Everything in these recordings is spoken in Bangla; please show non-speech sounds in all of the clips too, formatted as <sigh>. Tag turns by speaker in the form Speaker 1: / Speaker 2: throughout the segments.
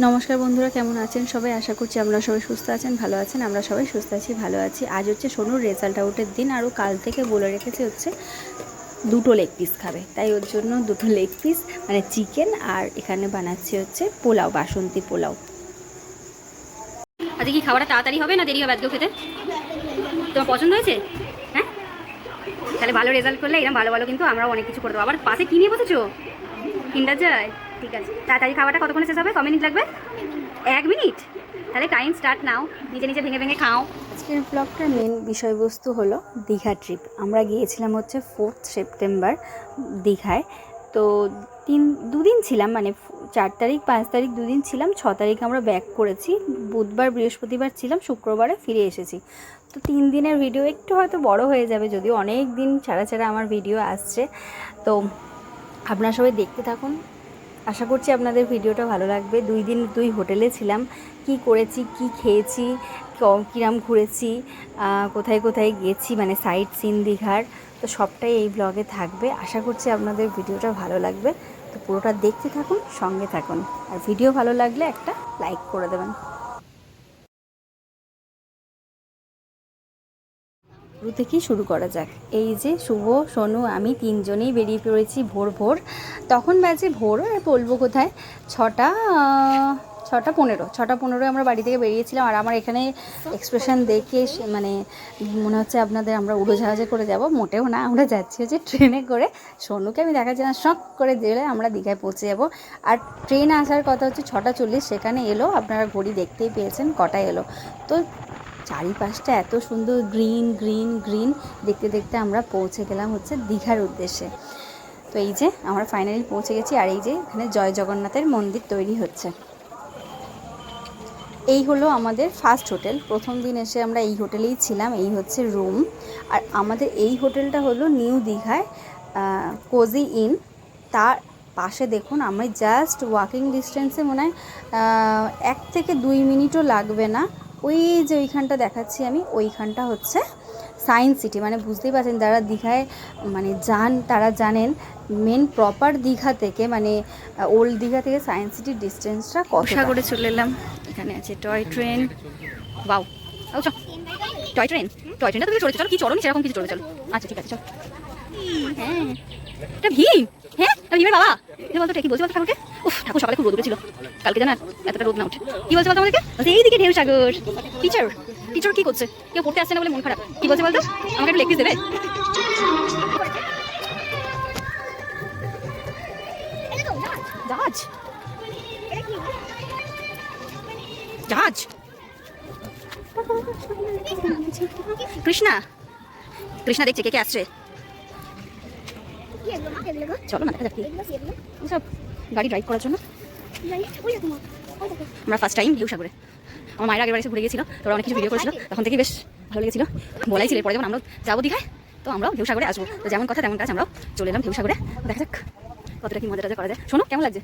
Speaker 1: নমস্কার বন্ধুরা, কেমন আছেন সবাই? আশা করছি আপনারা সবাই সুস্থ আছেন, ভালো আছেন, আমরা সবাই সুস্থ আছি, ভালো আছি। আজ হচ্ছে সোনুর রেজাল্ট আউটের দিন, আরও কাল থেকে বলে রেখেছে হচ্ছে দুটো লেগ পিস খাবে। তাই ওর জন্য দুটো লেগ পিস মানে চিকেন আর এখানে বানাচ্ছি হচ্ছে পোলাও, বাসন্তী পোলাও। আজকে কি খাবারটা তাড়াতাড়ি হবে না দেরি হবে আজকেও খেতে? তোমার পছন্দ হয়েছে? হ্যাঁ? তাহলে ভালো রেজাল্ট করলে এরকম ভালো ভালো কিন্তু আমরা অনেক কিছু করে দেবো। আবার পাশে কি নিয়ে বসেছো? কিন্ডার যায়? ঠিক আছে। তাড়াতাড়ি খাওয়াটা কতক্ষণে শেষ হবে? ক মিনিট লাগবে? এক মিনিট? তাহলে টাইম স্টার্ট নাও। নিজে নিজে ভেঙে ভেঙে খাও। আজকের ব্লগটার মেন বিষয়বস্তু হলো দীঘা ট্রিপ আমরা গিয়েছিলাম হচ্ছে ফোর্থ সেপ্টেম্বর দীঘায়। তো তিন, দুদিন ছিলাম মানে চার তারিখ, পাঁচ তারিখ দুদিন ছিলাম। ছ তারিখ আমরা ব্যাক করেছি। বুধবার, বৃহস্পতিবার ছিলাম, শুক্রবারে ফিরে এসেছি। তো তিন দিনের ভিডিও একটু হয়তো বড় হয়ে যাবে, যদিও অনেক দিন ছাড়া ছাড়া আমার ভিডিও আসছে। তো আপনারা সবাই দেখতে থাকুন। আশা করছি আপনাদের ভিডিওটা ভালো লাগবে। দুই দিন দুই হোটেলে ছিলাম। কি করেছি, কি খেয়েছি কিরাম ঘুরেছি কোথায় কোথায় গেছি মানে সাইট সিন দীঘার, তো সবটাই এই ব্লগে থাকবে। আশা করছি আপনাদের ভিডিওটা ভালো লাগবে। তো পুরোটা দেখতে থাকুন, সঙ্গে থাকুন। আর ভিডিও ভালো লাগলে একটা লাইক করে দেবেন। শুরু থেকেই শুরু করা যাক। এই যে শুভ, সোনু, আমি তিনজনেই বেরিয়ে পড়েছি ভোর ভোর। তখন বাজে ভোর, আর বলব কোথায়? ছটা ছটা পনেরো। ছটা পনেরো আমরা বাড়ি থেকে বেরিয়েছিলাম, আর আমার এখানে এক্সপ্রেশন দেখে মানে মনে হচ্ছে আপনাদের আমরা উড়োজাহাজে করে যাব, মোটেও না। আমরা যাচ্ছি হচ্ছে ট্রেনে করে সোনুকে আমি দেখাচ্ছি না, শখ করে দিলে আমরা দীঘায় পৌঁছে যাব। আর ট্রেন আসার কথা হচ্ছে ছটা চল্লিশ, সেখানে এলো, আপনারা ঘড়ি দেখতেই পেয়েছেন, কটা এলো। তো চারিপাশটা এত সুন্দর গ্রিন গ্রিন গ্রিন। দেখতে দেখতে আমরা পৌঁছে গেলাম হচ্ছে দীঘার উদ্দেশ্যে। তো এই যে আমরা ফাইনালি পৌঁছে গেছি আর এই যে এখানে জয় জগন্নাথের মন্দির তৈরি হচ্ছে। এই হলো আমাদের ফার্স্ট হোটেল প্রথম দিন এসে আমরা এই হোটেলেই ছিলাম, এই হচ্ছে রুম আর আমাদের এই হোটেলটা হলো নিউ দীঘায় কোজি ইন তার পাশে দেখুন, আমি জাস্ট ওয়াকিং ডিস্টেন্সে মনে হয় এক থেকে দুই মিনিটও লাগবে না। ওই যে ওইখানটা দেখাচ্ছি আমি, ওইখানটা হচ্ছে সায়েন্স সিটি মানে বুঝতেই পারছেন যারা দীঘায় মানে যান, তারা জানেন মেন প্রপার দীঘা থেকে মানে ওল্ড দীঘা থেকে সায়েন্স সিটির ডিস্টেন্সটা কষা করে চলে এলাম, এখানে আছে টয় ট্রেন বাউ টয় ট্রেন টয় ট্রেনটা তুমি চলে, চলো, কি চলো সেরকম কিছু চলে, চলো। আচ্ছা ঠিক আছে, চল। হ্যাঁ এটা ভীম হ্যাঁ? বাবা। এটা বলতো, কি বলছি বলতো ঠাকুরকে? উফ, ঠাকুর সকালে খুব রোদ উঠেছিল। কালকে জানা এতটা রোদ না উঠে কি বলতো আমাদেরকে? এইদিকে ঢেউ সাগর। টিচার টিচার কি করছে? কেউ পড়তে আসছে না বলে মন খারাপ। কি বলছে বলতো? আমাকে একটু দেবে? জাহাজ? জাহাজ? কৃষ্ণা। কৃষ্ণা দেখছে কে কে আসছে। চলো না দেখা যাক সব গাড়ি ড্রাইভ করার জন্য। আমরা ফার্স্ট টাইম ঢেউ সাগরে। আমার মায়ের আগের বাড়ি এসে ঘুরে গিয়েছিল তোরা অনেক কিছু ভিডিও করেছিল, তখন থেকে বেশ ভালো লেগেছিল। বলাই ছিল পরে যখন আমরা যাব দীঘায়, তো আমরাও ঢেউ সাগরে আসব। তো যেমন কথা তেমন কাজ আমরাও চলে এলাম ঢেউ সাগরে। দেখা যাক কতটা কি মজা টজা করা যায়। শোনো, কেমন লাগছে?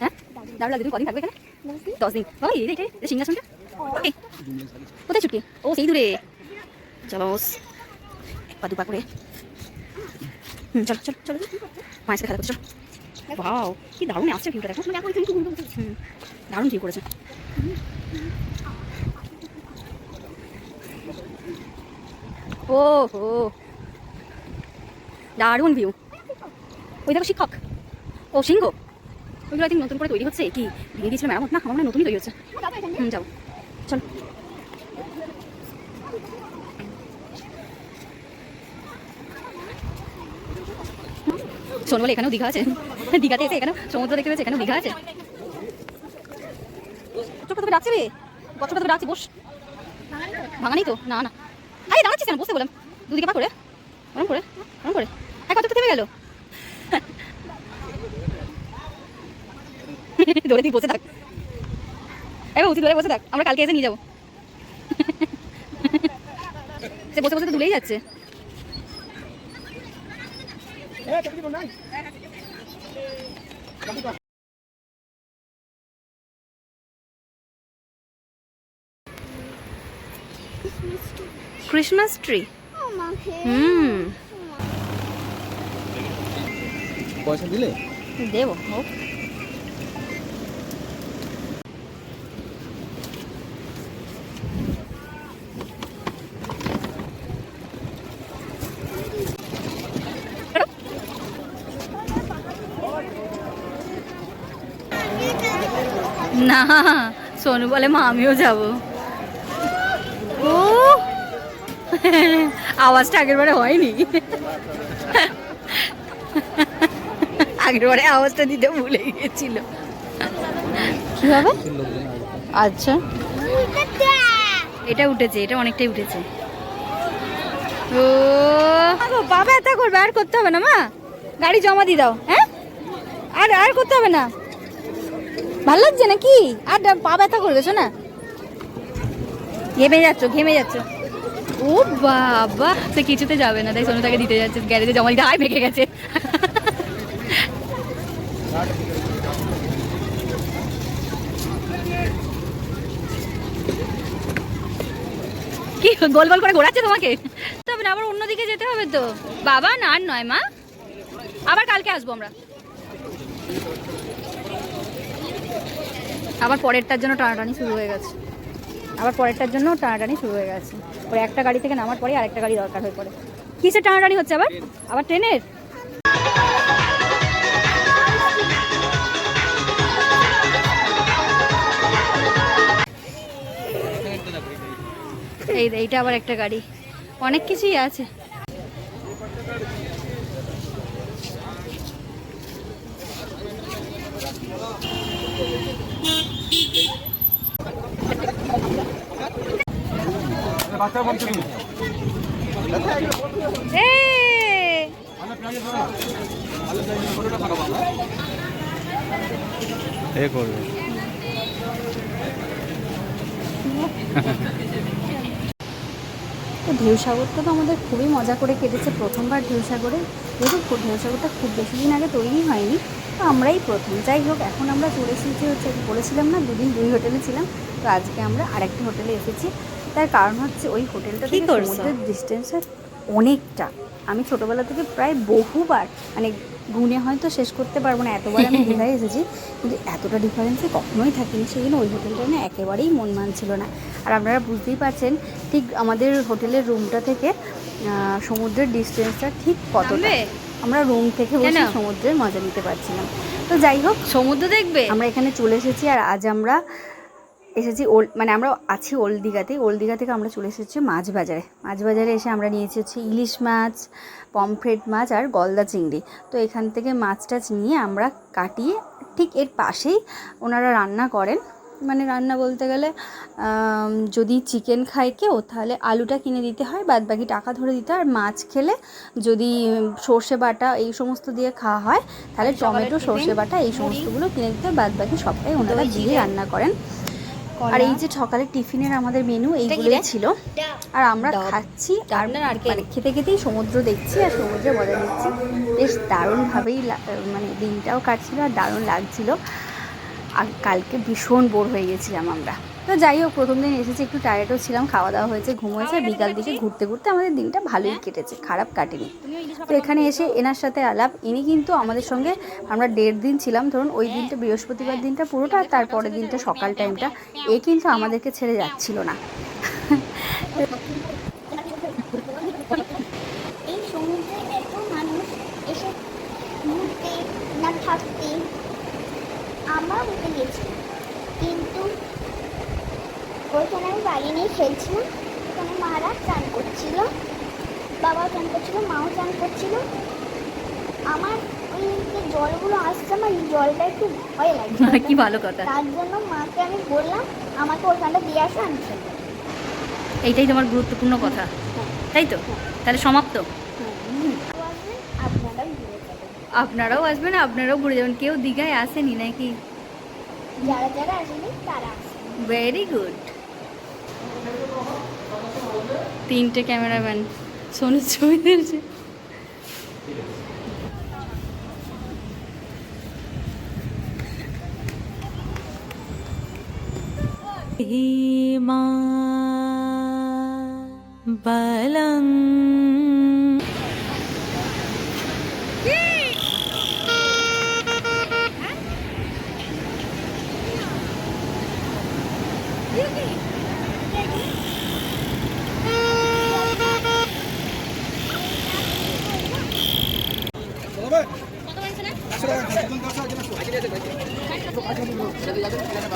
Speaker 1: হ্যাঁ? দারুণ লাগছে। কদিন থাকবে এখানে? দশ দিন। বাবা এই রে সিংহাসনটা। ওকে। কোথায় ছুটকি ও, সেই দূরে। চলো এক পা দুপা করে হুম চলো চলো চলো। মায়ের সাথে খেলা করতে চলো। বাও কি দারুণ আসছে ভিউটা দেখো। হুম দারুণ ভিউ করেছে। ও হো দারুণ ভিউ ওই দেখো শিক্ষক। ও সিংহ। ওইগুলো আই নতুন করে তৈরি হচ্ছে? কি ভেঙে দিয়েছিল মেরামত না আমার নতুনই তৈরি হচ্ছে। হুম যাও চলো শোন এখানেও দীঘা আছে। দীঘাতে এসে এখানেও সমুদ্র দেখতে এখানেও দীঘা আছে। রে। তো না না। বললাম। করে। করে করে। তুই বসে থাক। এবার বসে থাক। আমরা কালকে এসে নিয়ে যাব। সে বসে বসে তো দুলেই যাচ্ছে। ক্রিসমাস ট্রি হুম
Speaker 2: পয়সা দিলে?
Speaker 1: দেবো হোক। না, সোনু বলে মা আমিও যাব। ও আওয়াজটা আগের বারে হয়নি। আগের বারে আওয়াজটা দিতে ভুলে গিয়েছিল কি হবে? আচ্ছা। এটা উঠেছে, এটা অনেকটাই উঠেছে। ও বাবা ব্যথা করবে আর করতে হবে না মা। গাড়ি জমা দিয়ে দাও হ্যাঁ? আর আর করতে হবে না। ভালো লাগছে নাকি? আর ডা- পা ব্যথা করবে শোনা। ঘেমে যাচ্ছ ঘেমে যাচ্ছ। ও বাবা, সে কিছুতে যাবে না। তাই সোনু তাকে দিতে যাচ্ছে, গ্যারেজে জমা দিতে আয় ভেঙে গেছে। কি, গোল গোল করে ঘোরাচ্ছে তোমাকে? তবে না, আবার অন্যদিকে যেতে হবে তো। বাবা, না আর নয় মা। আবার কালকে আসব আমরা। আবার পরেরটার জন্য টানাটানি শুরু হয়ে গেছে। আবার পরেরটার জন্য টানাটানি শুরু হয়ে গেছে। ওই একটা গাড়ি থেকে নামার পরে আরেকটা গাড়ি দরকার হয়ে পড়ে। কিসের টানাটানি হচ্ছে আবার? আবার ট্রেনের? এই এইটা আবার একটা গাড়ি। অনেক কিছুই আছে।
Speaker 2: করবে
Speaker 1: তো ঢেউসাগরটা তো আমাদের খুবই মজা করে কেটেছে। প্রথমবার ঢেউসাগরে যেহেতু ঢেউসাগরটা খুব বেশি দিন আগে তৈরি হয়নি। আমরাই প্রথম। যাই হোক এখন আমরা চলে এসেছি হচ্ছে বলেছিলাম না দুদিন দুই হোটেলে ছিলাম তো আজকে আমরা আরেকটা হোটেলে এসেছি। তার কারণ হচ্ছে ওই হোটেলটা থেকে? সমুদ্রের ডিস্টেন্সটা অনেকটা। আমি ছোটোবেলা থেকে প্রায় বহুবার মানে গুনে হয়তো শেষ করতে পারব না এতবার আমি <laughs> দীঘায় এসেছি কিন্তু এতটা ডিফারেন্সে কখনোই থাকিনি সেই জন্য ওই হোটেলটা না একেবারেই মন মানছিল না। আর আপনারা বুঝতেই পারছেন ঠিক আমাদের হোটেলের রুমটা থেকে সমুদ্রের ডিস্টেন্সটা ঠিক কতটা? আমরা রুম থেকে বসে? সমুদ্রের মজা নিতে পারছিলাম। তো যাই হোক
Speaker 3: সমুদ্র দেখবে?
Speaker 1: আমরা এখানে চলে এসেছি আর আজ আমরা এসেছি ওল্ড মানে আমরা আছি ওল্ড দীঘাতে ওল্ড দীঘা থেকে আমরা চলে এসেছি মাছ বাজারে। মাছ বাজারে এসে আমরা নিয়েছি হচ্ছে ইলিশ মাছ পমফ্রেট মাছ আর গলদা চিংড়ি। তো এখান থেকে মাছ টাছ নিয়ে আমরা কাটিয়ে ঠিক এর পাশেই ওনারা রান্না করেন। মানে রান্না বলতে গেলে যদি চিকেন খায় কেউ তাহলে আলুটা কিনে দিতে হয় বাদ বাকি টাকা ধরে দিতে হয়। আর মাছ খেলে যদি সর্ষে বাটা এই সমস্ত দিয়ে খাওয়া হয় তাহলে টমেটো সর্ষে বাটা এই সমস্তগুলো কিনে দিতে হয় বাদ বাকি সবটাই ওনারা দিয়ে রান্না করেন। আর এই যে সকালে টিফিনের আমাদের মেনু এইগুলোই ছিল। আর আমরা খাচ্ছি আর? মানে খেতে খেতেই সমুদ্র দেখছি আর সমুদ্রে মজা নিচ্ছি। বেশ দারুণভাবেই মানে দিনটাও কাটছিল আর দারুণ লাগছিল। কালকে ভীষণ বোর হয়ে গেছিলাম আমরা। তো যাই হোক প্রথম দিন এসেছি একটু টায়ার্ডও ছিলাম খাওয়া দাওয়া হয়েছে ঘুম হয়েছে বিকাল দিকে ঘুরতে ঘুরতে আমাদের দিনটা ভালোই কেটেছে খারাপ কাটেনি। তো এখানে এসে এনার সাথে আলাপ ইনি কিন্তু আমাদের সঙ্গে আমরা দেড় দিন ছিলাম ধরুন ওই দিনটা বৃহস্পতিবার দিনটা পুরোটা আর তারপরের দিনটা সকাল টাইমটা এ কিন্তু আমাদেরকে ছেড়ে যাচ্ছিল না
Speaker 4: এই সমুদ্রে এত মানুষ এসে ঘুরতে না থাকতে আমরা উঠে গেছি। কিন্তু ওইখানে আমি বাড়ি নিয়ে খেলছিলাম। ওখানে মারা চান করছিল বাবাও চান করছিল মাও চান করছিল। আমার ওই যে জলগুলো আসছে আমার জলটা একটু ভয় লাগছে।
Speaker 1: কি ভালো কথা।
Speaker 4: তার জন্য মাকে আমি বললাম আমাকে ওখানটা দিয়ে আসো আমি
Speaker 1: এইটাই তোমার গুরুত্বপূর্ণ কথা। তাই তো? তাহলে সমাপ্ত। আপনারাও আসবেন আপনারাও ঘুরে যাবেন। কেউ দীঘায় আসেনি নাকি?
Speaker 4: যারা যারা আসেনি তারা
Speaker 1: ভেরি গুড তিনটে ক্যামেরাম্যান সোনু ছবি তুলছে।
Speaker 3: बलं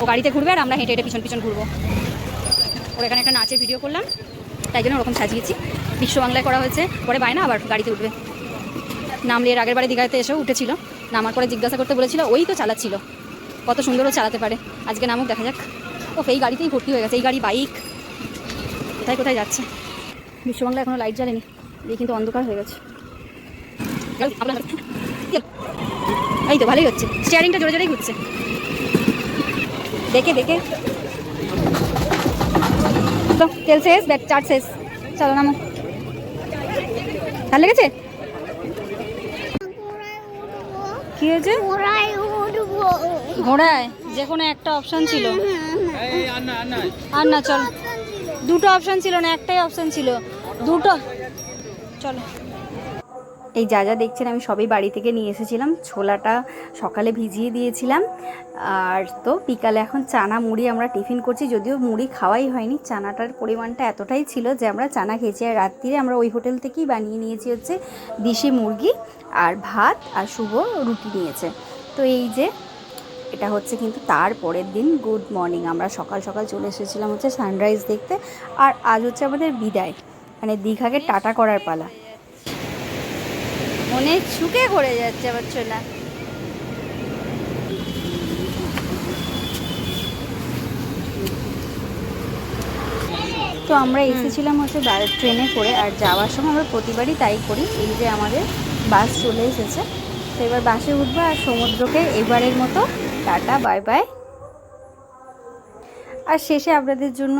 Speaker 1: ও গাড়িতে ঘুরবে আর আমরা হেঁটে হেঁটে পিছন পিছন ঘুরবো। ওর এখানে একটা নাচের ভিডিও করলাম, তাই জন্য ওরকম সাজিয়েছি। বিশ্ব বাংলায় করা হয়েছে, পরে বায় না আবার গাড়িতে উঠবে। নামলে এর আগের বাড়ি দীঘাতে এসেও উঠেছিল, নামার পরে জিজ্ঞাসা করতে বলেছিল, ওই তো চালাচ্ছিল, কত সুন্দরও চালাতে পারে। আজকে নামুক, দেখা যাক। ও এই গাড়িতেই ভর্তি হয়ে গেছে, এই গাড়ি বাইক। কোথায় কোথায় যাচ্ছে? বিশ্ববাংলা এখনও লাইট জ্বালেনি, এই কিন্তু অন্ধকার হয়ে গেছে। এই তো ভালোই হচ্ছে। স্টিয়ারিংটা জোরে জোরেই ঘুরছে। দেখে দেখে। তো, তেল শেষ, ব্যাট চার্জ শেষ। চলো নামো। ভালো লেগেছে? কি হয়েছে?
Speaker 4: ঘোড়ায়,
Speaker 1: যে কোনো একটা অপশন ছিল। আর না চল। দুটো অপশন ছিল না, একটাই অপশন ছিল। দুটো। চলো। এই যা যা দেখছেন আমি সবই বাড়ি থেকে নিয়ে এসেছিলাম। ছোলাটা সকালে ভিজিয়ে দিয়েছিলাম। আর তো বিকালে এখন চানা মুড়ি আমরা টিফিন করছি, যদিও মুড়ি খাওয়াই হয়নি। চানাটার পরিমাণটা এতটাই ছিল যে আমরা চানা খেয়েছি। আর রাত্রিরে আমরা ওই হোটেল থেকেই বানিয়ে নিয়েছি হচ্ছে দেশি মুরগি আর ভাত আর শুভ রুটি নিয়েছে। তো এই যে এটা হচ্ছে কিন্তু তার পরের দিন। Good morning. আমরা সকাল সকাল চলে এসেছিলাম হচ্ছে সানরাইজ দেখতে। আর আজ হচ্ছে আমাদের বিদায়। মানে দীঘাকে টাটা করার পালা। মনে ছুকে করে যাচ্ছে আবার চলা তো আমরা এসেছিলাম হচ্ছে ট্রেনে করে আর যাওয়ার সময় আমরা প্রতিবারই তাই করি। এই যে আমাদের বাস চলে এসেছে। তো এবার বাসে উঠবো আর সমুদ্রকে এবারের মতো। Tata bye bye. আর শেষে আপনাদের জন্য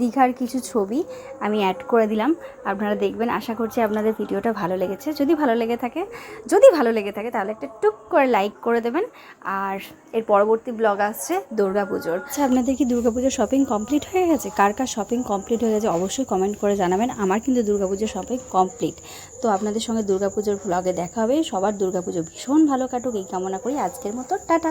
Speaker 1: দীঘার কিছু ছবি আমি অ্যাড করে দিলাম। আপনারা দেখবেন, আশা করছি আপনাদের ভিডিওটা ভালো লেগেছে। যদি ভালো লেগে থাকে, যদি ভালো লেগে থাকে, তাহলে একটা টুক করে লাইক করে দেবেন। আর এর পরবর্তী ব্লগ আসছে দুর্গা পুজোর আচ্ছা আপনাদের কি দুর্গা পুজোর শপিং কমপ্লিট হয়ে গেছে? কার কার শপিং কমপ্লিট হয়ে গেছে, অবশ্যই কমেন্ট করে জানাবেন। আমার কিন্তু দুর্গা পুজোর শপিং কমপ্লিট তো আপনাদের সঙ্গে দুর্গা পুজোর ব্লগে দেখা হবে। সবার দুর্গা পুজো ভীষণ ভালো কাটুক, এই কামনা করি। আজকের মতো, টাটা।